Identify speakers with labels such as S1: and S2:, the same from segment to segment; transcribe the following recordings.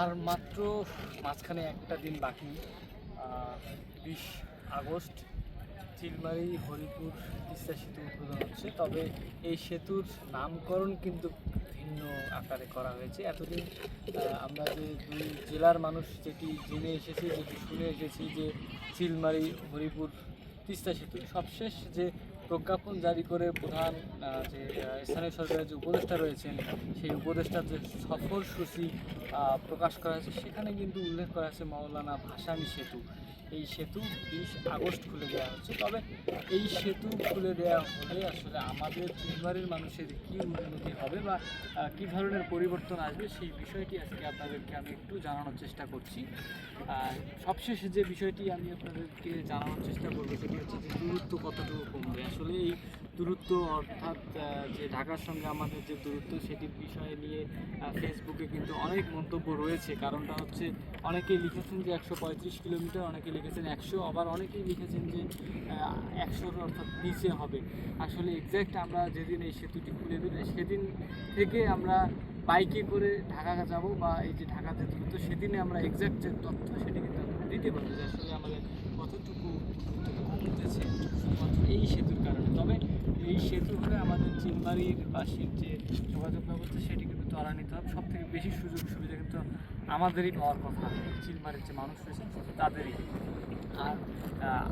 S1: আর মাত্র মাঝখানে একটা দিন বাকি বিশ আগস্ট চিলমারি হরিপুর, তিস্তা সেতু উদ্বোধন হচ্ছে। তবে এই সেতুর নামকরণ কিন্তু ভিন্ন আকারে করা হয়েছে। এতদিন আমরা যে দুই জেলার মানুষ যেটি জেনে এসেছি, যেটি শুনে এসেছি যে চিলমারি হরিপুর, তিস্তা সেতু সবশেষ যে প্রজ্ঞাপন জারি করে প্রধান যে স্থানীয় সরকারের যে উপদেষ্টা রয়েছেন সেই উপদেষ্টার যে সফরসূচি আহ, প্রকাশ করা হয়েছে সেখানে কিন্তু উল্লেখ করা আছে মৌলানা ভাসানী সেতু। এই সেতু বিশ আগস্ট খুলে দেওয়া হচ্ছে। তবে এই সেতু খুলে দেওয়া হলে আসলে আমাদের চিলমারির মানুষের কী উন্নতি হবে বা কী ধরনের পরিবর্তন আসবে সেই বিষয়টি আজকে আপনাদেরকে আমি একটু জানানোর চেষ্টা করছি। সবশেষে যে বিষয়টি আমি আপনাদেরকে জানানোর চেষ্টা করব দূরত্ব কতটুকু কমবে? আসলে এই দূরত্ব অর্থাৎ যে ঢাকার সঙ্গে আমাদের যে দূরত্ব সেটির বিষয়ে নিয়ে ফেসবুকে কিন্তু অনেক মন্তব্য রয়েছে। কারণটা হচ্ছে অনেকেই লিখেছেন যে একশো পঁয়ত্রিশ কিলোমিটার, অনেকে লিখেছেন একশো, আবার অনেকেই লিখেছেন যে একশোর অর্থাৎ নিচে হবে। আসলে এক্স্যাক্ট আমরা যেদিন এই সেতুটি খুলে দেবে সেদিন থেকে আমরা বাইকে করে ঢাকা যাব বা এই যে ঢাকা যে দূরত্ব, সেদিনে আমরা এক্স্যাক্ট যে তথ্য, সেটি কিন্তু দিতে পারব যে আসলে আমাদের কতটুকু শুধুমাত্র এই সেতুর কারণে। তবে এই সেতু হলে আমাদের চিলমারির বাসীর যে যোগাযোগ ব্যবস্থা, সেটি কিন্তু ত্বরান্বিত হবে। সব থেকে বেশি সুযোগ সুবিধা কিন্তু আমাদেরই পাওয়ার কথা। চিলমারির যে মানুষ রয়েছে তাদেরই। আর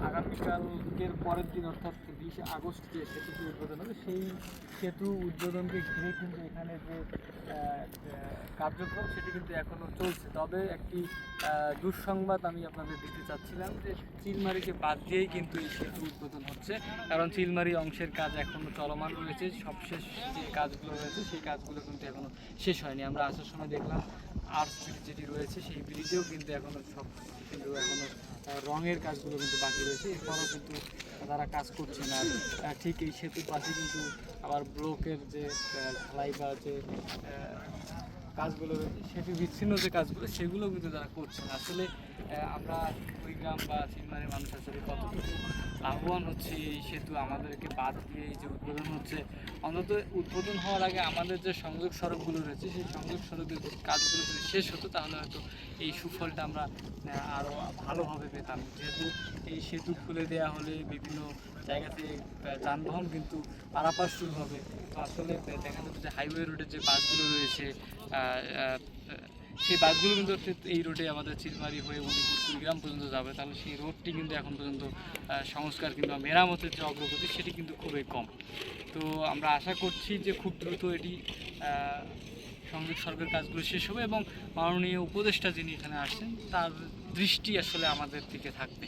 S1: আগামীকালকের পরের দিন, অর্থাৎ বিশে আগস্ট যে সেতুটি উদ্বোধন হবে, সেই সেতু উদ্বোধনকে ঘিরে কিন্তু এখানে যে কার্যক্রম সেটি কিন্তু এখনও চলছে। তবে একটি দুঃসংবাদ আমি আপনাদের দিতে চাচ্ছিলাম যে চিলমারিকে বাদ দিয়েই কিন্তু এই সেতু উদ্বোধন হচ্ছে। কারণ চিলমারি অংশের কাজ এখনও চলমান রয়েছে। সবশেষ যে কাজগুলো রয়েছে সেই কাজগুলো কিন্তু এখনও শেষ হয়নি। আমরা আসার সময় দেখলাম আর্টস ব্রিজ যেটি রয়েছে সেই ব্রিজেও কিন্তু এখনও সব কিন্তু এখনও রঙের কাজগুলো কিন্তু বাকি রয়েছে। এরপরও কিন্তু তারা কাজ করছে না আর, ঠিক এই সেতুর পাশে কিন্তু আবার ব্লকের যে ঢালাই বা যে কাজগুলো রয়েছে, সেটি বিচ্ছিন্ন যে কাজগুলো, সেগুলো কিন্তু তারা করছে আসলে আমরা ওই গ্রাম বা চিনমারের মানুষ আসলে কতটুকু লাভবান হচ্ছে এই সেতু আমাদেরকে বাদ দিয়ে এই যে উদ্বোধন হচ্ছে, অন্তত উদ্বোধন হওয়ার আগে আমাদের যে সংযোগ সড়কগুলো রয়েছে, সেই সংযোগ সড়কের কাজগুলো যদি শেষ হতো, তাহলে হয়তো এই সুফলটা আমরা আরও ভালোভাবে পেতাম। যেহেতু এই সেতু খুলে দেওয়া হলে বিভিন্ন জায়গাতে যানবাহন কিন্তু পারাপার শুরু হবে। তো আসলে দেখা যাচ্ছে যে হাইওয়ে রোডের যে বাসগুলো রয়েছে সেই বাসগুলো কিন্তু এই রোডে আমাদের চিলমারি হয়ে উনিপুর কুড়িগ্রাম পর্যন্ত যাবে। তাহলে সেই রোডটি কিন্তু এখন পর্যন্ত সংস্কার কিংবা মেরামতের যে অগ্রগতি, সেটি কিন্তু খুবই কম। তো আমরা আশা করছি যে খুব দ্রুত এটি সংযোগ সড়কের কাজগুলো শেষ হবে এবং মাননীয় উপদেষ্টা যিনি এখানে আসছেন, তার দৃষ্টি আসলে আমাদের দিকে থাকবে।